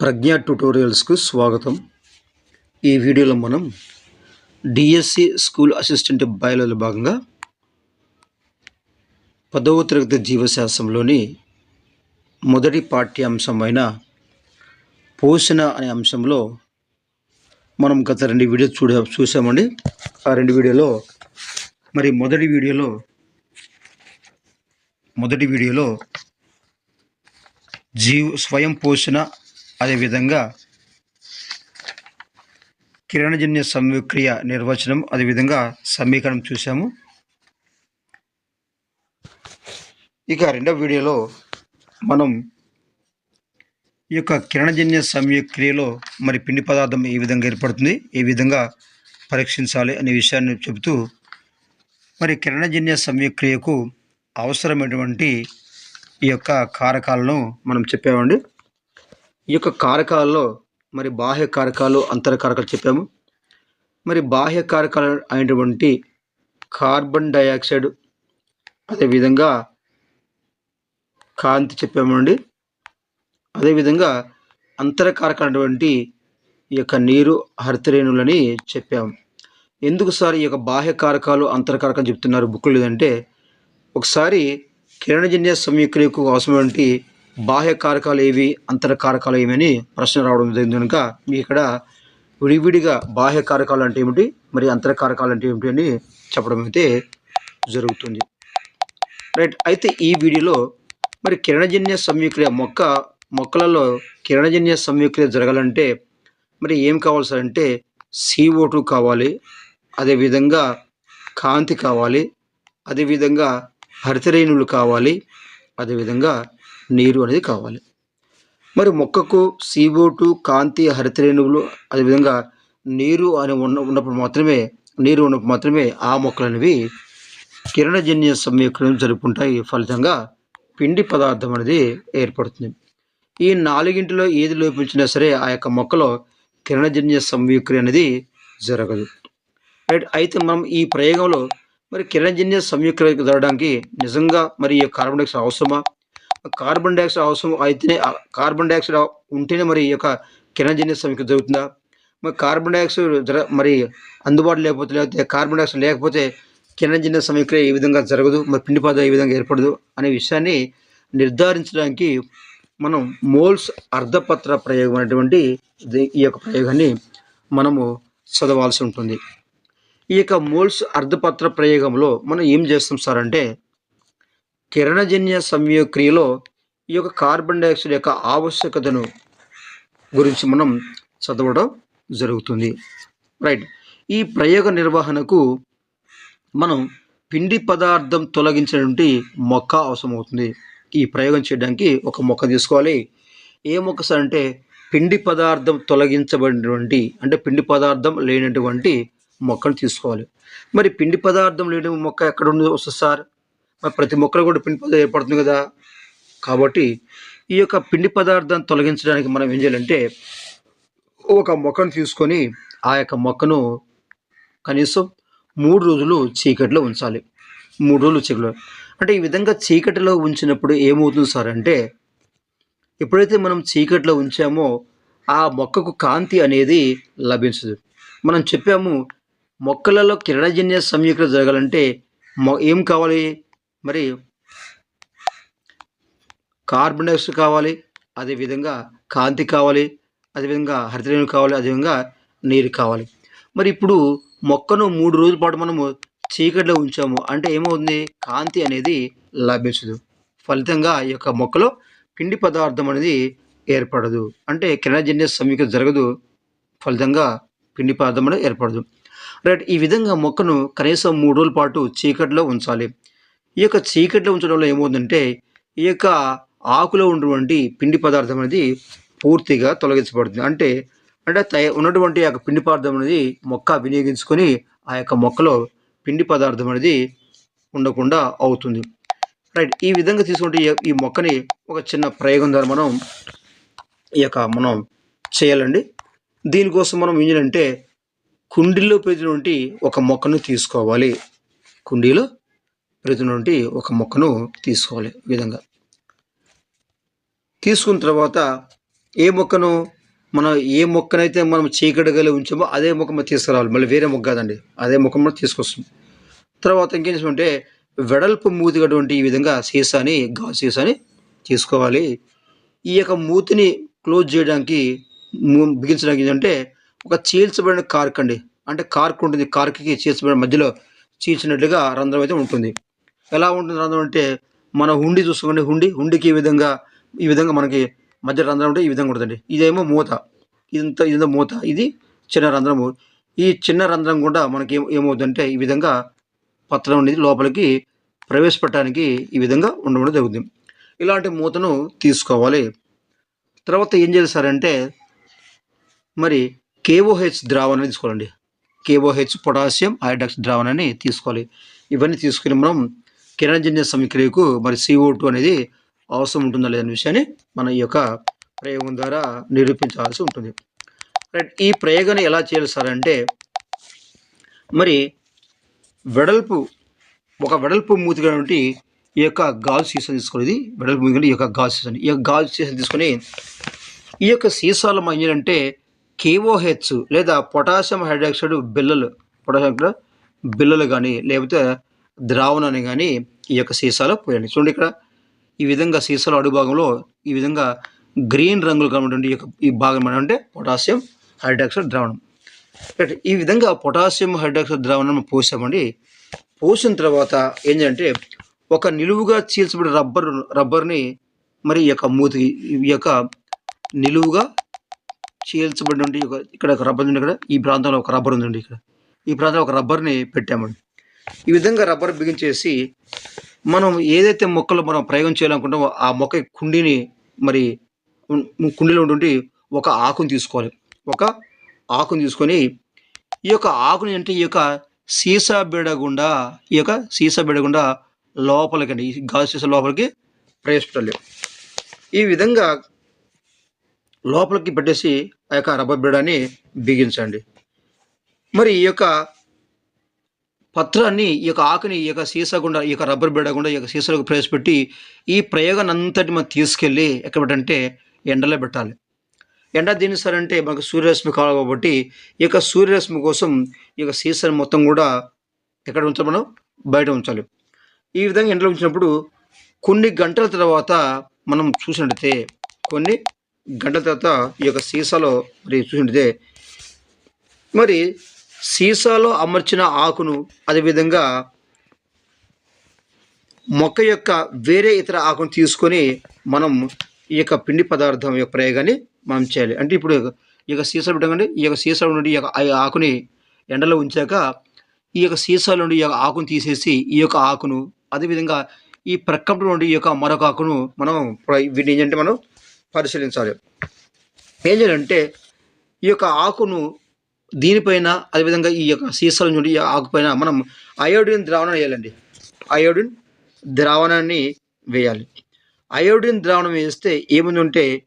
ప్రజ్ఞ ట్యుటోరియల్స్కు స్వాగతం. ఈ వీడియోలో మనం డిఎస్సి స్కూల్ అసిస్టెంట్ బయాలజీలో భాగంగా పదవ తరగతి జీవశాస్త్రంలోని మొదటి పాఠ్యాంశమైన పోషణ అనే అంశంలో మనం గత రెండు వీడియో చూడ చూసామండి ఆ రెండు వీడియోలో మరి మొదటి వీడియోలో మొదటి వీడియోలో జీవ స్వయం పోషణ అదేవిధంగా కిరణజన్య సంయుక్రియ నిర్వచనం అదేవిధంగా సమీకరణం చూసాము ఇక రెండవ వీడియోలో మనం ఈ యొక్క కిరణజన్య సంయుక్రియలో మరి పిండి పదార్థం ఏ విధంగా ఏర్పడుతుంది ఏ విధంగా పరీక్షించాలి అనే విషయాన్ని చెబుతూ మరి కిరణజన్య సంయుక్రియకు అవసరమైనటువంటి ఈ యొక్క కారకాలను మనం చెప్పామండి. ఈ యొక్క కారకాల్లో మరి బాహ్య కారకాలు అంతర కారకాలు చెప్పాము. మరి బాహ్య కారకాలు అయినటువంటి కార్బన్ డైఆక్సైడ్ అదేవిధంగా కాంతి చెప్పామండి అదేవిధంగా అంతరకారకమైనటువంటి ఈ యొక్క నీరు హరితరేణులని చెప్పాము. ఎందుకు సార్ ఈ యొక్క బాహ్య కారకాలు అంతరకారకం చెప్తున్నారు బుక్ లేదంటే ఒకసారి కిరణజన్య సంయుక్రియకు అవసరమైనటువంటి బాహ్య కారకాలు ఏవి అంతర కారకాలు ఏవి అని ప్రశ్న రావడం జరిగింది కనుక మీకు ఇక్కడ విడివిడిగా బాహ్య కారకాలు అంటే ఏమిటి మరి అంతర కారకాలు అంటే ఏమిటి అని చెప్పడం అయితే జరుగుతుంది. రైట్ అయితే ఈ వీడియోలో మరి కిరణజన్య సంయుక్రియ మొక్క మొక్కలలో కిరణజన్య సంయుక్రియ జరగాలంటే మరి ఏం కావాలి సార్ అంటే సిఓ టూ కావాలి అదేవిధంగా కాంతి కావాలి అదేవిధంగా హరితరేణువులు కావాలి అదేవిధంగా నీరు అనేది కావాలి. మరి మొక్కకు సీబోటు టూ కాంతి హరితరేణువులు అదేవిధంగా నీరు అని ఉన్న ఉన్నప్పుడు మాత్రమే నీరు ఉన్నప్పుడు మాత్రమే ఆ మొక్కలు అనేవి కిరణజన్య సమీకరణం జరుపుకుంటాయి. ఫలితంగా పిండి పదార్థం అనేది ఏర్పడుతుంది. ఈ నాలుగింటిలో ఏది లోపించినా సరే ఆ యొక్క మొక్కలో కిరణజన్య సంయుక్రియ అనేది జరగదు. రైట్ అయితే మనం ఈ ప్రయోగంలో మరి కిరణజన్య సంయుక్రియ జరగడానికి నిజంగా మరి ఈ కార్బన్ డైఆక్సైడ్ అవసరమా? కార్బన్ డైఆక్సైడ్ అవసరం అయితేనే కార్బన్ డైఆక్సైడ్ ఉంటేనే మరి ఈ యొక్క కిరణజన్య సమీక్ష జరుగుతుందా? మరి కార్బన్ డైఆక్సైడ్ జర మరి అందుబాటు లేకపోతే లేకపోతే కార్బన్ డైఆక్సైడ్ లేకపోతే కిరణజన్య సమీక్ష ఏ విధంగా జరగదు? మరి పిండి పదార్థం ఏ విధంగా ఏర్పడదు? అనే విషయాన్ని నిర్ధారించడానికి మనం మోల్స్ అర్ధపత్ర ప్రయోగం అనేటువంటి ఈ యొక్క ప్రయోగాన్ని మనము చదవాల్సి ఉంటుంది. ఈ యొక్క మోల్స్ అర్ధపత్ర ప్రయోగంలో మనం ఏం చేస్తాం సార్ అంటే కిరణజన్య సంయోక్రియలో ఈ యొక్క కార్బన్ డైఆక్సైడ్ యొక్క ఆవశ్యకతను గురించి మనం చదవడం జరుగుతుంది. రైట్. ఈ ప్రయోగ నిర్వహణకు మనం పిండి పదార్థం తొలగించినటువంటి మొక్క అవసరమవుతుంది. ఈ ప్రయోగం చేయడానికి ఒక మొక్క తీసుకోవాలి. ఏ మొక్క సార్ అంటే పిండి పదార్థం తొలగించబడినటువంటి అంటే పిండి పదార్థం లేనటువంటి మొక్కను తీసుకోవాలి. మరి పిండి పదార్థం లేని మొక్క ఎక్కడ ఉంది వస్తుంది సార్? మరి ప్రతి మొక్కలు కూడా పిండి పదార్థం ఏర్పడుతుంది కదా. కాబట్టి ఈ యొక్క పిండి పదార్థాన్ని తొలగించడానికి మనం ఏం చేయాలంటే ఒక మొక్కను తీసుకొని ఆ యొక్క మొక్కను కనీసం మూడు రోజులు చీకటిలో ఉంచాలి. మూడు రోజులు చీకటిలో. అంటే ఈ విధంగా చీకటిలో ఉంచినప్పుడు ఏమవుతుంది సార్ అంటే ఎప్పుడైతే మనం చీకటిలో ఉంచామో ఆ మొక్కకు కాంతి అనేది లభించదు. మనం చెప్పాము మొక్కలలో కిరణజన్య సంయుక్త జరగాలంటే మొ ఏం కావాలి? మరి కార్బన్ డైఆక్సైడ్ కావాలి అదేవిధంగా కాంతి కావాలి అదేవిధంగా హరితరేణువు కావాలి అదేవిధంగా నీరు కావాలి. మరి ఇప్పుడు మొక్కను మూడు రోజుల పాటు మనము చీకటిలో ఉంచాము అంటే ఏమవుతుంది? కాంతి అనేది లభించదు. ఫలితంగా ఈ యొక్క మొక్కలో పిండి పదార్థం అనేది ఏర్పడదు. అంటే కిరణజన్య సమీక జరగదు. ఫలితంగా పిండి పదార్థం అనేది ఏర్పడదు. రైట్ ఈ విధంగా మొక్కను కనీసం మూడు రోజుల పాటు చీకటిలో ఉంచాలి. ఈ యొక్క చీకటిలో ఉంచడం వల్ల ఏమవుతుందంటే ఈ యొక్క ఆకులో ఉన్నటువంటి పిండి పదార్థం అనేది పూర్తిగా తొలగించబడుతుంది. అంటే అంటే తయ ఉన్నటువంటి ఆ యొక్క పిండి పదార్థం అనేది మొక్క వినియోగించుకొని ఆ యొక్క మొక్కలో పిండి పదార్థం అనేది ఉండకుండా అవుతుంది. రైట్ ఈ విధంగా తీసుకుంటే ఈ- ఈ మొక్కని ఒక చిన్న ప్రయోగం ద్వారా మనం ఈ యొక్క మనం చేయాలండి. దీనికోసం మనం ఏం చేయాలంటే కుండీలో పెరిగినటువంటి ఒక మొక్కను తీసుకోవాలి. కుండీలో పెరిగినటువంటి ఒక మొక్కను తీసుకోవాలి ఈ విధంగా. తీసుకున్న తర్వాత ఏ మొక్కను మనం ఏ మొక్కనైతే మనం చీకటిగలి ఉంచామో అదే మొక్క మనం తీసుకురావాలి. మళ్ళీ వేరే మొక్క కాదండి. అదే మొక్క మనం తీసుకొస్తాం. తర్వాత ఇంకేం చేసామంటే వెడల్పు మూతిగటువంటి ఈ విధంగా సీసాని గాజు సీసాని తీసుకోవాలి. ఈ యొక్క మూతిని క్లోజ్ చేయడానికి బిగించడానికి ఏంటంటే ఒక చీల్చబడిన కార్క్ అండి. అంటే కార్క్ ఉంటుంది. కార్క్కి చీల్చబడిన మధ్యలో చీల్చినట్లుగా రంధ్రం అయితే ఉంటుంది. ఎలా ఉంటుంది రంధ్రం అంటే మన హుండి చూసుకోండి. హుండి హుండికి ఈ విధంగా ఈ విధంగా మనకి మధ్య రంధ్రం ఉంటే ఈ విధంగా ఉంటుందండి. ఇదేమో మూత. ఇదంతా ఇదంతా మూత. ఇది చిన్న రంధ్రము. ఈ చిన్న రంధ్రం కూడా మనకి ఏమవుతుందంటే ఈ విధంగా పత్రం అనేది లోపలికి ప్రవేశపెట్టడానికి ఈ విధంగా ఉండడం జరుగుతుంది. ఇలాంటి మూతను తీసుకోవాలి. తర్వాత ఏం చేస్తారంటే మరి కేఓహెచ్ ద్రావణాన్ని తీసుకోవాలండి. కేఓహెచ్ పొటాషియం హైడ్రాక్స్ ద్రావణాన్ని తీసుకోవాలి. ఇవన్నీ తీసుకుని మనం కిరణజన్య సమీక్రియకు మరి సిఓ టూ అనేది అవసరం ఉంటుందా లేదనే విషయాన్ని మన ఈ యొక్క ప్రయోగం ద్వారా నిరూపించాల్సి ఉంటుంది. రైట్ ఈ ప్రయోగాన్ని ఎలా చేయాలి సార్ అంటే మరి వెడల్పు ఒక వెడల్పు మూతిగా ఈ యొక్క గాజు సీసా తీసుకునేది ఇది వెడల్పు మూతిగా ఈ యొక్క గాజు సీసా ఈ యొక్క గాజు సీసా తీసుకొని ఈ యొక్క సీసాలో ఏంటంటే కేఓహెచ్ లేదా పొటాషియం హైడ్రాక్సైడ్ బిల్లలు పొటాషియం కూడా బిల్లలు కానీ లేకపోతే ద్రావణాన్ని కానీ ఈ యొక్క సీసాలో పోయండి. చూడండి ఇక్కడ ఈ విధంగా సీసాలో అడుగుభాగంలో ఈ విధంగా గ్రీన్ రంగులు కాబట్టి ఈ యొక్క ఈ భాగం అంటే పొటాషియం హైడ్రాక్సైడ్ ద్రావణం. ఈ విధంగా పొటాషియం హైడ్రాక్సైడ్ ద్రావణం పోసామండి. పోసిన తర్వాత ఏంటంటే ఒక నిలువుగా చీల్చబడిన రబ్బర్ రబ్బర్ని మరి ఈ యొక్క మూతి ఈ యొక్క నిలువుగా చీల్చబడి ఇక్కడ ఒక రబ్బర్ ఉంది ఇక్కడ. ఈ ప్రాంతంలో ఒక రబ్బర్ ఉందండి ఇక్కడ. ఈ ప్రాంతంలో ఒక రబ్బర్ని పెట్టామండి. ఈ విధంగా రబ్బర్ బిగించేసి మనం ఏదైతే మొక్కలు మనం ప్రయోగం చేయాలనుకుంటామో ఆ మొక్క కుండీని మరి కుండీలో ఉండి ఒక ఆకుని తీసుకోవాలి. ఒక ఆకుని తీసుకొని ఈ యొక్క ఆకుని అంటే ఈ యొక్క సీసా బీడ గుండా ఈ యొక్క సీసా బీడ గుండా లోపలికి అండి ఈ గాజు సీసా లోపలికి ప్రవేశపెట్టాలి. ఈ విధంగా లోపలికి పెట్టేసి ఆ యొక్క రబ్బర్ బెడాన్ని బిగించండి. మరి ఈ యొక్క పత్రాన్ని ఈ యొక్క ఆకుని ఈ యొక్క సీసా గుండా ఈ యొక్క రబ్బర్ బెడ గుండా ఈ యొక్క సీసాలోకి ప్రవేశపెట్టి ఈ ప్రయోగాన్ని అంతటి మనం తీసుకెళ్ళి ఎక్కడ పెట్టంటే ఎండలో పెట్టాలి. ఎండ దేని సరంటే మనకు సూర్యరశ్మి కావాలి కాబట్టి ఈ యొక్క సూర్యరశ్మి కోసం ఈ యొక్క సీసాని మొత్తం కూడా ఎక్కడ ఉంచాలి మనం? బయట ఉంచాలి. ఈ విధంగా ఎండలో ఉంచినప్పుడు కొన్ని గంటల తర్వాత మనం చూసినట్టయితే కొన్ని గంటల తర్వాత ఈ యొక్క సీసాలో మరి చూసినట్టయితే మరి సీసాలో అమర్చిన ఆకును అదేవిధంగా మొక్క యొక్క వేరే ఇతర ఆకును తీసుకొని మనం ఈ యొక్క పిండి పదార్థం యొక్క ప్రయోగాన్ని మనం చేయాలి. అంటే ఇప్పుడు ఈ యొక్క సీసా పెట్టకండి ఈ యొక్క సీసాలో నుండి ఈ యొక్క ఆకుని ఎండలో ఉంచాక ఈ యొక్క సీసాలో నుండి ఈ యొక్క ఆకును తీసేసి ఈ యొక్క ఆకును అదేవిధంగా ఈ ప్రక్కన నుండి ఈ యొక్క మరొక ఆకును మనం వీటిని ఏంటంటే మనం పరిశీలించాలి. ఏం చేయాలంటే ఈ యొక్క ఆకును దీనిపైన అదేవిధంగా ఈ యొక్క సీసాల నుండి ఈ ఆకుపైన మనం అయోడిన్ ద్రావణం వేయాలండి. అయోడిన్ ద్రావణాన్ని వేయాలి. అయోడిన్ ద్రావణం వేస్తే ఏముందంటే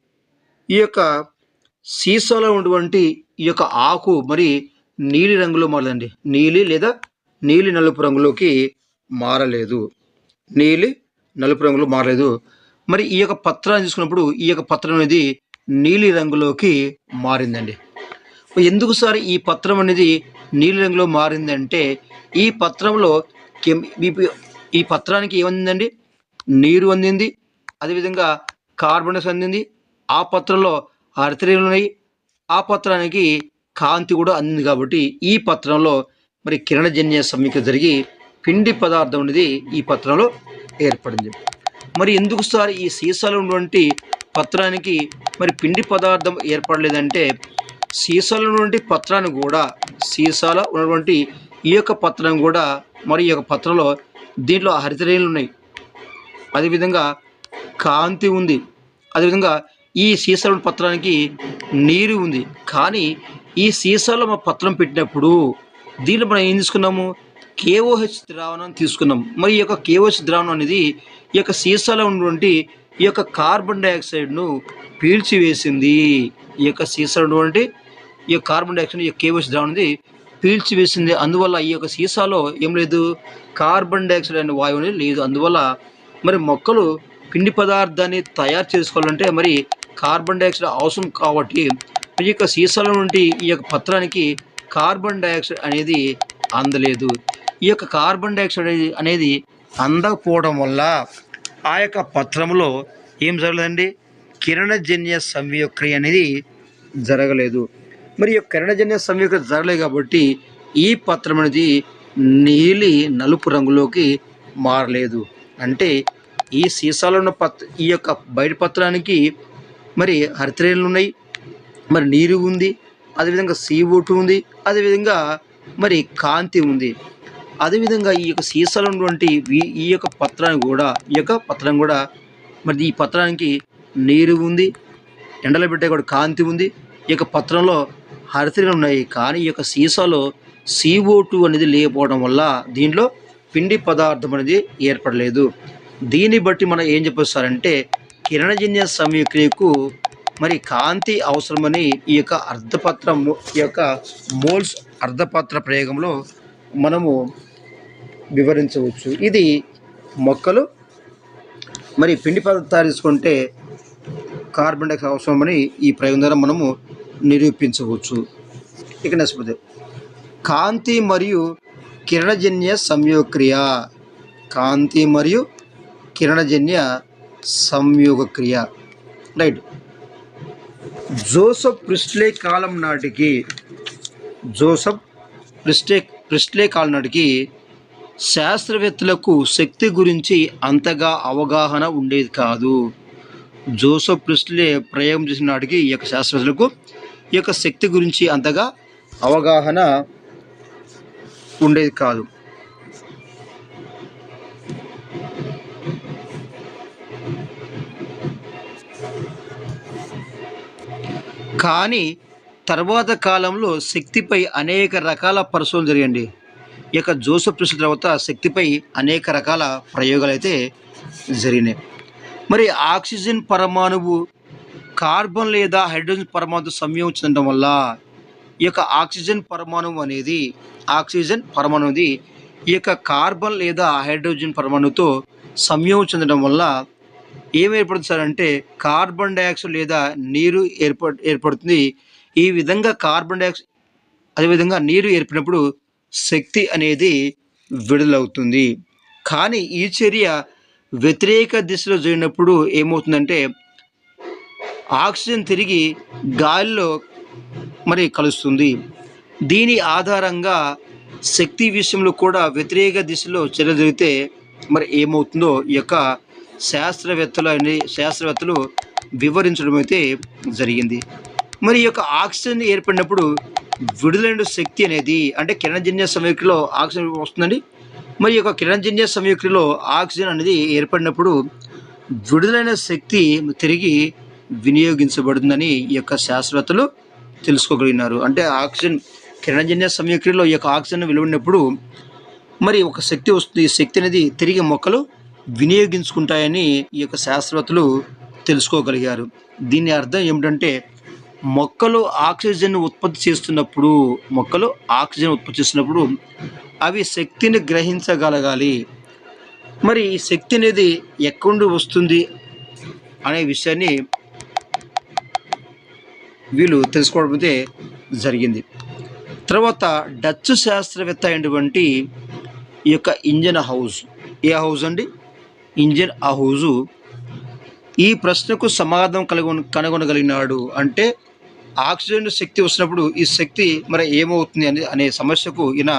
ఈ యొక్క సీసాలో ఉన్నటువంటి ఈ యొక్క ఆకు మరి నీలి రంగులో మారదండి. నీలి లేదా నీలి నలుపు రంగులోకి మారలేదు. నీలి నలుపు రంగులో మారలేదు. మరి ఈ యొక్క పత్రాన్ని తీసుకున్నప్పుడు ఈ యొక్క పత్రం అనేది నీలి రంగులోకి మారిందండి. ఎందుకు సార్ ఈ పత్రం అనేది నీలి రంగులో మారిందంటే ఈ పత్రంలో ఈ- పత్రానికి ఏమందిందండి? నీరు అందింది అదేవిధంగా కార్బన్ అందింది ఆ పత్రంలో అర్థరేణులు ఉన్నాయి ఆ పత్రానికి కాంతి కూడా అందింది కాబట్టి ఈ పత్రంలో మరి కిరణజన్య సమీక్ష జరిగి పిండి పదార్థం అనేది ఈ పత్రంలో ఏర్పడింది. మరి ఎందుకు సార్ ఈ సీసాలో ఉన్నటువంటి పత్రానికి మరి పిండి పదార్థం ఏర్పడలేదంటే సీసాలో నుండి పత్రాన్ని కూడా సీసాలో ఉన్నటువంటి ఈ యొక్క పత్రం కూడా మరి ఈ యొక్క పత్రంలో దీంట్లో హరితరేణులు ఉన్నాయి. అదేవిధంగా కాంతి ఉంది. అదేవిధంగా ఈ సీసాల పత్రానికి నీరు ఉంది. కానీ ఈ సీసాలో మా పత్రం పెట్టినప్పుడు దీనిలో మనం ఏం తీసుకున్నాము? కేఓహెచ్ ద్రావణం తీసుకున్నాం మరి ఈ యొక్క కేఓహెచ్ ద్రావణం అనేది ఈ యొక్క సీసాలో ఉన్నటువంటి ఈ యొక్క కార్బన్ డైఆక్సైడ్ను పీల్చివేసింది. ఈ యొక్క సీసాలో ఉన్నటువంటి ఈ యొక్క కార్బన్ డైఆక్సైడ్ ఈ యొక్క కేఓహెచ్ ద్రావణం పీల్చివేసింది. అందువల్ల ఈ యొక్క సీసాలో ఏం లేదు? కార్బన్ డైఆక్సైడ్ అనే వాయువు అనేది లేదు. అందువల్ల మరి మొక్కలు పిండి పదార్థాన్ని తయారు చేసుకోవాలంటే మరి కార్బన్ డైఆక్సైడ్ అవసరం కాబట్టి ఈ యొక్క సీసాల నుండి ఈ యొక్క పత్రానికి కార్బన్ డైఆక్సైడ్ అనేది అందలేదు. ఈ యొక్క కార్బన్ డైఆక్సైడ్ అనేది అందకపోవడం వల్ల ఆ యొక్క పత్రంలో ఏం జరగలేదండి? కిరణజన్య సంయోక్రియ అనేది జరగలేదు. మరి కరణజన్య యొక్క కిరణజన్య కాబట్టి ఈ పత్రం అనేది నీలి నలుపు రంగులోకి మారలేదు. అంటే ఈ సీసాలో ఉన్న పత్ ఈ యొక్క బయట పత్రానికి మరి హరితరేలు ఉన్నాయి మరి నీరు ఉంది అదేవిధంగా సీఓటు ఉంది అదేవిధంగా మరి కాంతి ఉంది. అదేవిధంగా ఈ యొక్క సీసాలో ఉన్నటువంటి ఈ- ఈ యొక్క పత్రాన్ని కూడా ఈ యొక్క పత్రం కూడా మరి ఈ పత్రానికి నీరు ఉంది ఎండలో పెట్టే కూడా కాంతి ఉంది. ఈ యొక్క పత్రంలో హరితలు ఉన్నాయి. కానీ ఈ యొక్క సీసాలో సిఓ టూ అనేది లేకపోవడం వల్ల దీనిలో పిండి పదార్థం అనేది ఏర్పడలేదు. దీన్ని బట్టి మనం ఏం చెప్పొస్తారంటే కిరణజన్య సంయుక్రియకు మరి కాంతి అవసరమని ఈ యొక్క అర్ధపత్ర ఈ యొక్క మోల్స్ అర్ధపత్ర ప్రయోగంలో మనము వివరించవచ్చు. ఇది మొక్కలు మరి పిండి పదార్థాలు తీసుకుంటే కార్బన్ డైఆక్సైడ్ అవసరమని ఈ ప్రయోగం ద్వారా మనము నిరూపించవచ్చు. ఇక నెక్స్ట్ కాంతి మరియు కిరణజన్య సంయోగక్రియ. కాంతి మరియు కిరణజన్య సంయోగక్రియ. రైట్ జోసఫ్ ప్రిస్ట్లే కాలం నాటికి జోసఫ్ ప్రిస్ట్లే ప్రిస్ట్లే కాలం నాటికి శాస్త్రవేత్తలకు శక్తి గురించి అంతగా అవగాహన ఉండేది కాదు. జోసఫ్ ప్రిస్ట్లే ప్రయోగం చేసిన నాటికి ఈ యొక్క శాస్త్రవేత్తలకు ఈ యొక్క శక్తి గురించి అంతగా అవగాహన ఉండేది కాదు. కానీ తర్వాత కాలంలో శక్తిపై అనేక రకాల పరిశోధనలు జరిగండి ఈ యొక్క జోసఫ్ ప్రిస్ల తర్వాత శక్తిపై అనేక రకాల ప్రయోగాలు అయితే జరిగినాయి. మరి ఆక్సిజన్ పరమాణువు కార్బన్ లేదా హైడ్రోజన్ పరమాణుతో సంయోగం వల్ల ఈ యొక్క ఆక్సిజన్ పరమాణువు అనేది ఆక్సిజన్ పరమాణుది ఈ యొక్క కార్బన్ లేదా హైడ్రోజన్ పరమాణుతో సంయోగం చెందడం వల్ల ఏం ఏర్పడుతుంది సార్ అంటే కార్బన్ డైఆక్సైడ్ లేదా నీరు ఏర్ప ఏర్పడుతుంది. ఈ విధంగా కార్బన్ డైఆక్సైడ్ అదేవిధంగా నీరు ఏర్పడినప్పుడు శక్తి అనేది విడుదలవుతుంది. కానీ ఈ చర్య వ్యతిరేక దిశలో జరిగినప్పుడు ఏమవుతుందంటే ఆక్సిజన్ తిరిగి గాలిలో మరి కలుస్తుంది. దీని ఆధారంగా శక్తి విషయంలో కూడా వ్యతిరేక దిశలో చర్య జరిగితే మరి ఏమవుతుందో ఈ యొక్క శాస్త్రవేత్తలు అనే శాస్త్రవేత్తలు వివరించడం అయితే జరిగింది. మరి ఈ యొక్క ఆక్సిజన్ ఏర్పడినప్పుడు విడుదలైన శక్తి అనేది అంటే కిరణజన్య సమయక్రిలో ఆక్సిజన్ వస్తుందండి. మరి ఈ యొక్క కిరణజన్య సమయక్రిలో ఆక్సిజన్ అనేది ఏర్పడినప్పుడు విడుదలైన శక్తి తిరిగి వినియోగించబడుతుందని ఈ యొక్క శాస్త్రవేత్తలు తెలుసుకోగలిగినారు. అంటే ఆక్సిజన్ కిరణజన్య సమయక్రియలో ఈ యొక్క ఆక్సిజన్ వెలువడినప్పుడు మరి ఒక శక్తి వస్తుంది. ఈ శక్తి అనేది తిరిగి మొక్కలు వినియోగించుకుంటాయని ఈ యొక్క శాస్త్రవేత్తలు తెలుసుకోగలిగారు. దీని అర్థం ఏమిటంటే మొక్కలు ఆక్సిజన్ ఉత్పత్తి చేస్తున్నప్పుడు మొక్కలు ఆక్సిజన్ ఉత్పత్తి చేస్తున్నప్పుడు అవి శక్తిని గ్రహించగలగాలి. మరి ఈ శక్తి అనేది ఎక్కడి నుండి వస్తుంది అనే విషయాన్ని వీళ్ళు తెలుసుకోవడమైతే జరిగింది. తర్వాత డచ్ శాస్త్రవేత్త అయినటువంటి ఈ యొక్క ఇంజన్ హౌస్ ఏ హౌస్ అండి? ఇంజన్ హౌజు ఈ ప్రశ్నకు సమాధానం కనుగొన కనుగొనగలిగినాడు అంటే ఆక్సిజన్ శక్తి వచ్చినప్పుడు ఈ శక్తి మరి ఏమవుతుంది అనే అనే సమస్యకు ఈయన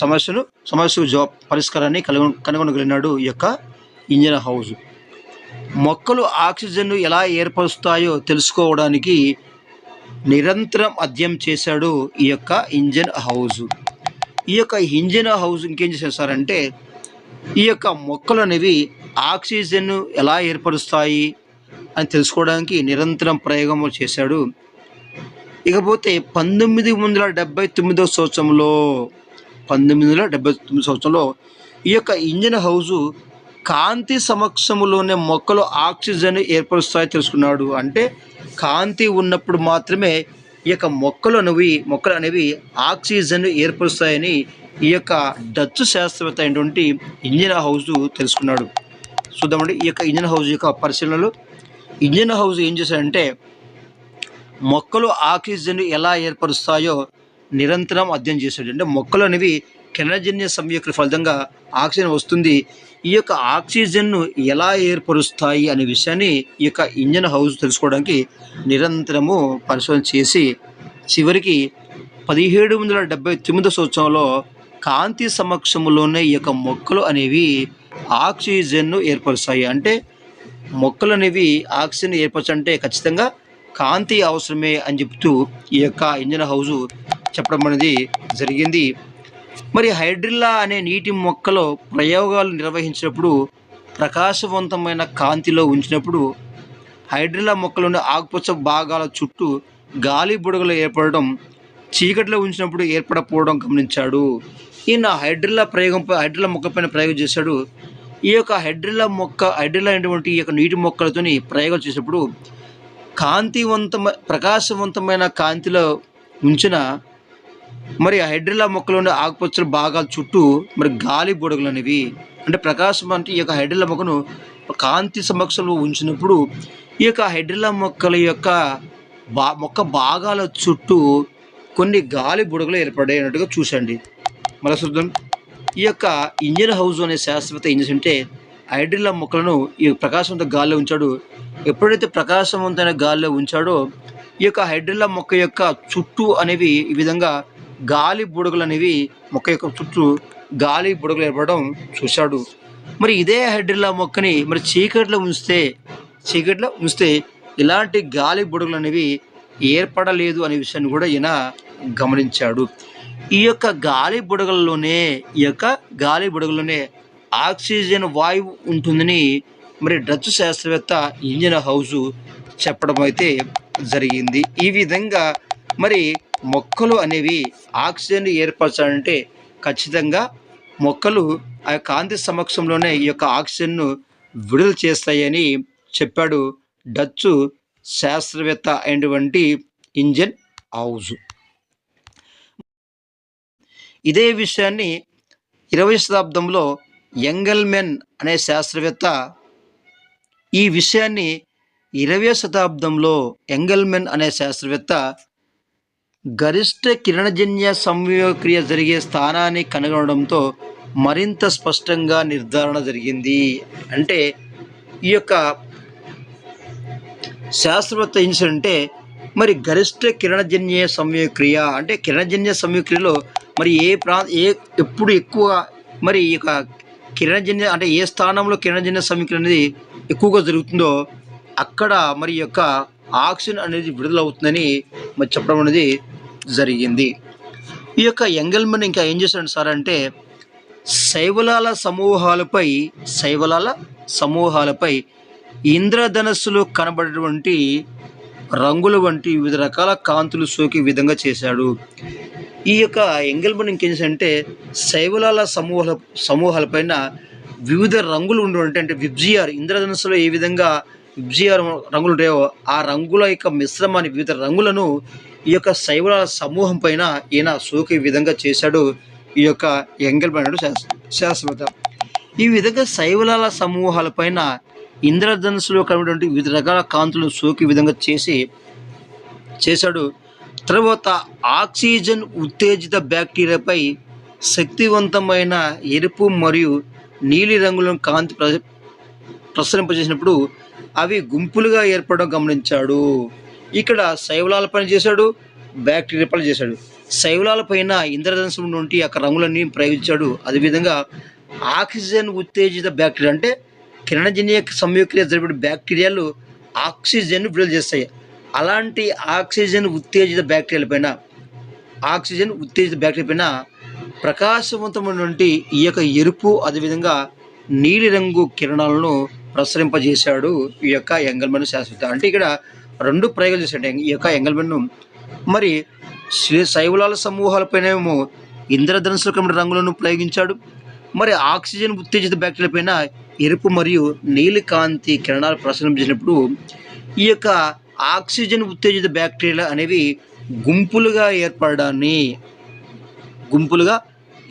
సమస్యను సమస్యకు జవాబు పరిష్కారాన్ని కనుగొ కనుగొనగలిగినాడు ఈ యొక్క ఇంజన్ హౌస్. మొక్కలు ఆక్సిజన్ను ఎలా ఏర్పరుస్తాయో తెలుసుకోవడానికి నిరంతరం అధ్యయనం చేశాడు ఈ యొక్క ఇంజన్ హౌస్. ఈ యొక్క ఇంజన్ హౌస్ ఇంకేం చేశారంటే ఈ యొక్క మొక్కలు అనేవి ఆక్సిజన్ను ఎలా ఏర్పరుస్తాయి అని తెలుసుకోవడానికి నిరంతరం ప్రయోగం చేశాడు. ఇకపోతే పంతొమ్మిది వందల డెబ్బై తొమ్మిదో సంవత్సరంలో పంతొమ్మిది వందల డెబ్బై తొమ్మిది సంవత్సరంలో ఈ యొక్క ఇంజన్ హౌజు కాంతి సమక్షములోనే మొక్కలు ఆక్సిజన్ ఏర్పరుస్తాయి తెలుసుకున్నాడు. అంటే కాంతి ఉన్నప్పుడు మాత్రమే ఈ యొక్క మొక్కలు అనేవి మొక్కలు అనేవి ఆక్సిజన్ ఏర్పరుస్తాయని ఈ యొక్క డచ్ శాస్త్రవేత్త అయినటువంటి ఇంజన్ హౌస్ తెలుసుకున్నాడు. చూద్దామండి ఈ యొక్క ఇంజన్ హౌస్ యొక్క పరిశీలనలు. ఇంజన్ హౌస్ ఏం చేశాడంటే మొక్కలు ఆక్సిజన్ ఎలా ఏర్పరుస్తాయో నిరంతరం అధ్యయనం చేశాడు. అంటే మొక్కలు అనేవి కిరణజన్య సంయుక్త ఫలితంగా ఆక్సిజన్ వస్తుంది. ఈ యొక్క ఆక్సిజన్ను ఎలా ఏర్పరుస్తాయి అనే విషయాన్ని ఈ యొక్క ఇంజన్ హౌస్ తెలుసుకోవడానికి నిరంతరము పరిశోధన చేసి చివరికి పదిహేడు వందల డెబ్బై తొమ్మిదో సంవత్సరంలో కాంతి సమక్షంలోనే ఈ యొక్క మొక్కలు అనేవి ఆక్సిజన్ను ఏర్పరుస్తాయి. అంటే మొక్కలు అనేవి ఆక్సిజన్ ఏర్పరచాలంటే ఖచ్చితంగా కాంతి అవసరమే అని చెప్తూ ఈ యొక్క ఇంజన్ హౌస్ చెప్పడం అనేది జరిగింది. మరి హైడ్రిల్లా అనే నీటి మొక్కలో ప్రయోగాలు నిర్వహించినప్పుడు ప్రకాశవంతమైన కాంతిలో ఉంచినప్పుడు హైడ్రిల్లా మొక్కలోని ఆకుపచ్చ భాగాల చుట్టూ గాలి బుడగలు ఏర్పడడం చీకటిలో ఉంచినప్పుడు ఏర్పడకపోవడం గమనించాడు. ఈయన హైడ్రిల్లా ప్రయోగం హైడ్రిల్లా మొక్కపైన ప్రయోగం చేశాడు. ఈ యొక్క హైడ్రిల్లా మొక్క హైడ్రిల్లా అనేటువంటి ఈ యొక్క నీటి మొక్కలతోని ప్రయోగాలు చేసినప్పుడు కాంతివంతమ ప్రకాశవంతమైన కాంతిలో ఉంచిన మరి హైడ్రిల్లా మొక్కలు ఉండే ఆకుపచ్చల భాగాల చుట్టూ మరి గాలి బుడగలు అనేవి అంటే ప్రకాశం అంటే ఈ యొక్క హైడ్రిల్లా మొక్కను కాంతి సమక్షంలో ఉంచినప్పుడు ఈ యొక్క హైడ్రిల్లా మొక్కల యొక్క బా మొక్క భాగాల చుట్టూ కొన్ని గాలి బుడగలు ఏర్పడేటట్టుగా చూసండి. మళ్ళీ చూద్దాం. ఈ యొక్క ఇంజిన్ హౌస్ అనే శాస్త్రవేత్త ఏం చేసింటే హైడ్రిల్లా మొక్కలను ఈ ప్రకాశవంత గాలిలో ఉంచాడు. ఎప్పుడైతే ప్రకాశవంతమైన గాలిలో ఉంచాడో ఈ యొక్క హైడ్రిల్లా మొక్క యొక్క చుట్టూ అనేవి ఈ విధంగా గాలి బుడగలు అనేవి మొక్క యొక్క చుట్టూ గాలి బుడగలు ఏర్పడడం చూశాడు. మరి ఇదే హైడ్రిల్లా మొక్కని మరి చీకట్లో ఉంచితే చీకట్లో ఉంచితే ఇలాంటి గాలి బుడగలు అనేవి ఏర్పడలేదు అనే విషయాన్ని కూడా ఈయన గమనించాడు. ఈ యొక్క గాలి బుడగల్లోనే ఈ యొక్క గాలి బుడగల్లోనే ఆక్సిజన్ వాయువు ఉంటుందని మరి డచ్ శాస్త్రవేత్త ఇంజిన్ హౌస్ చెప్పడం అయితే జరిగింది. ఈ విధంగా మరి మొక్కలు అనేవి ఆక్సిజన్ ఏర్పరచాలంటే ఖచ్చితంగా మొక్కలు ఆ కాంతి సమక్షంలోనే ఈ యొక్క ఆక్సిజన్ను విడుదల చేస్తాయని చెప్పాడు డచ్చు శాస్త్రవేత్త అయినటువంటి ఇంజన్ హౌస్ ఇదే విషయాన్ని ఇరవై శతాబ్దంలో ఎంగల్మెన్ అనే శాస్త్రవేత్త ఈ విషయాన్ని ఇరవై శతాబ్దంలో ఎంగల్మెన్ అనే శాస్త్రవేత్త గరిష్ట కిరణజన్య సంయోగక్రియ జరిగే స్థానాన్ని కనుగొనడంతో మరింత స్పష్టంగా నిర్ధారణ జరిగింది. అంటే ఈ యొక్క శాస్త్రవేత్త ఏం అంటే మరి గరిష్ట కిరణజన్య సంయోగక్రియ అంటే కిరణజన్య సంయోగక్రియలో మరి ఏ ప్రా ఏ ఎప్పుడు ఎక్కువ మరి ఈ యొక్క కిరణజన్య అంటే ఏ స్థానంలో కిరణజన్య సంయోగక్రియ అనేది ఎక్కువగా జరుగుతుందో అక్కడ మరి యొక్క ఆక్సిజన్ అనేది విడుదలవుతుందని మరి చెప్పడం అనేది జరిగింది. ఈ యొక్క ఎంగల్మన్ ఇంకా ఏం చేశాడు సార్ అంటే శైవలాల సమూహాలపై శైవలాల సమూహాలపై ఇంద్రధనస్సులో కనబడేటువంటి రంగుల వంటి వివిధ రకాల కాంతులు సోకే విధంగా చేశాడు. ఈ యొక్క ఎంగల్మన్ ఇంకేం అంటే శైవలాల సమూహాల సమూహాలపైన వివిధ రంగులు ఉండేవంటి అంటే విబ్జిఆర్ ఇంద్రధనస్సులో ఏ విధంగా విబ్జిఆర్ రంగులు ఉంటాయో ఆ రంగుల యొక్క మిశ్రమాన్ని వివిధ రంగులను ఈ యొక్క శైవలాల సమూహం పైన ఈయన సోకే విధంగా చేశాడు. ఈ యొక్క ఎంగల్మన్ అనే శాస్త్రవేత్త ఈ విధంగా శైవలాల సమూహాలపైన ఇంద్రధనుసులో కలిగినటువంటి వివిధ రకాల కాంతులను సోకే విధంగా చేసి చేశాడు. తర్వాత ఆక్సిజన్ ఉత్తేజిత బ్యాక్టీరియాపై శక్తివంతమైన ఎరుపు మరియు నీలి రంగులను కాంతి ప్ర ప్రసరింపజేసినప్పుడు అవి గుంపులుగా ఏర్పడడం గమనించాడు. ఇక్కడ శైవలాల పని చేశాడు బ్యాక్టీరియా పని చేశాడు. శైవలాల పైన ఇంద్రధనుసు నుండి యొక్క రంగులన్నీ ప్రయోగించాడు. అదేవిధంగా ఆక్సిజన్ ఉత్తేజిత బ్యాక్టీరియా అంటే కిరణజన్య సంయుక్రియ జరిపే బ్యాక్టీరియాలు ఆక్సిజన్ విడుదల చేస్తాయి. అలాంటి ఆక్సిజన్ ఉత్తేజిత బ్యాక్టీరియాల పైన ఆక్సిజన్ ఉత్తేజిత బ్యాక్టీరియా పైన ప్రకాశవంతమైనటువంటి ఈ యొక్క ఎరుపు అదేవిధంగా నీలిరంగు కిరణాలను ప్రసరింపజేశాడు ఈ యొక్క ఎంగల్మన్ శాస్త్రవేత్త అంటే ఇక్కడ రెండు ప్రయోగాలు చేశాడు. ఈ యొక్క ఎంగల్మెన్ను మరి శ్రీ శైవలాల సమూహాలపైనేమో ఇంద్రధనుసుల రంగులను ప్రయోగించాడు. మరి ఆక్సిజన్ ఉత్తేజిత బ్యాక్టీరియా పైన ఎరుపు మరియు నీలికాంతి కిరణాలు ప్రసరించినప్పుడు ఈ యొక్క ఆక్సిజన్ ఉత్తేజిత బ్యాక్టీరియా అనేవి గుంపులుగా ఏర్పడడాన్ని గుంపులుగా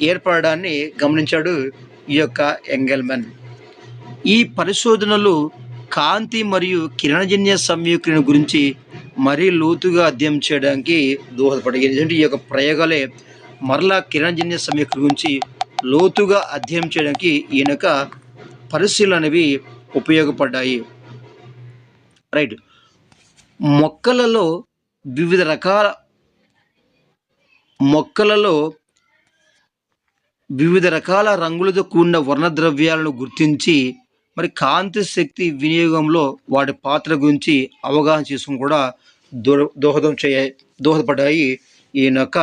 ఏర్పడడాన్ని గమనించాడు ఈ యొక్క ఎంగల్మెన్ ఈ పరిశోధనలు కాంతి మరియు కిరణజన్య సంయుక్రియ గురించి మరీ లోతుగా అధ్యయనం చేయడానికి దోహదపడాయి ఎందుకంటే ఈ యొక్క ప్రయోగాలే మరలా కిరణజన్య సంయుక్రియ గురించి లోతుగా అధ్యయనం చేయడానికి ఈయనక పరిశీలన అనేవి ఉపయోగపడ్డాయి. రైట్. మొక్కలలో వివిధ రకాల మొక్కలలో వివిధ రకాల రంగులతో కూడిన వర్ణద్రవ్యాలను గుర్తించి మరి కాంతి శక్తి వినియోగంలో వాటి పాత్ర గురించి అవగాహన చేసుకుని కూడా దో దోహదం చేయ దోహదపడ్డాయి ఈయన యొక్క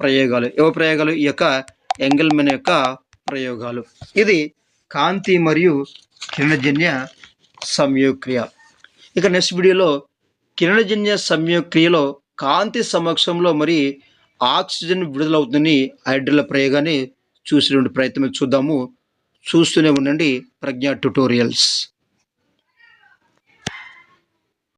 ప్రయోగాలు. ఎవ ప్రయోగాలు? ఈ యొక్క ఎంగల్మెన్ యొక్క ప్రయోగాలు. ఇది కాంతి మరియు కిరణజన్య సంయోక్రియ. ఇక నెక్స్ట్ వీడియోలో కిరణజన్య సంయోక్రియలో కాంతి సమక్షంలో మరి ఆక్సిజన్ విడుదలవుతుందని హైడ్రల ప్రయోగాన్ని చూసినటువంటి ప్రయత్నం చూద్దాము. చూస్తూనే ఉండండి ప్రజ్ఞ ట్యుటోరియల్స్.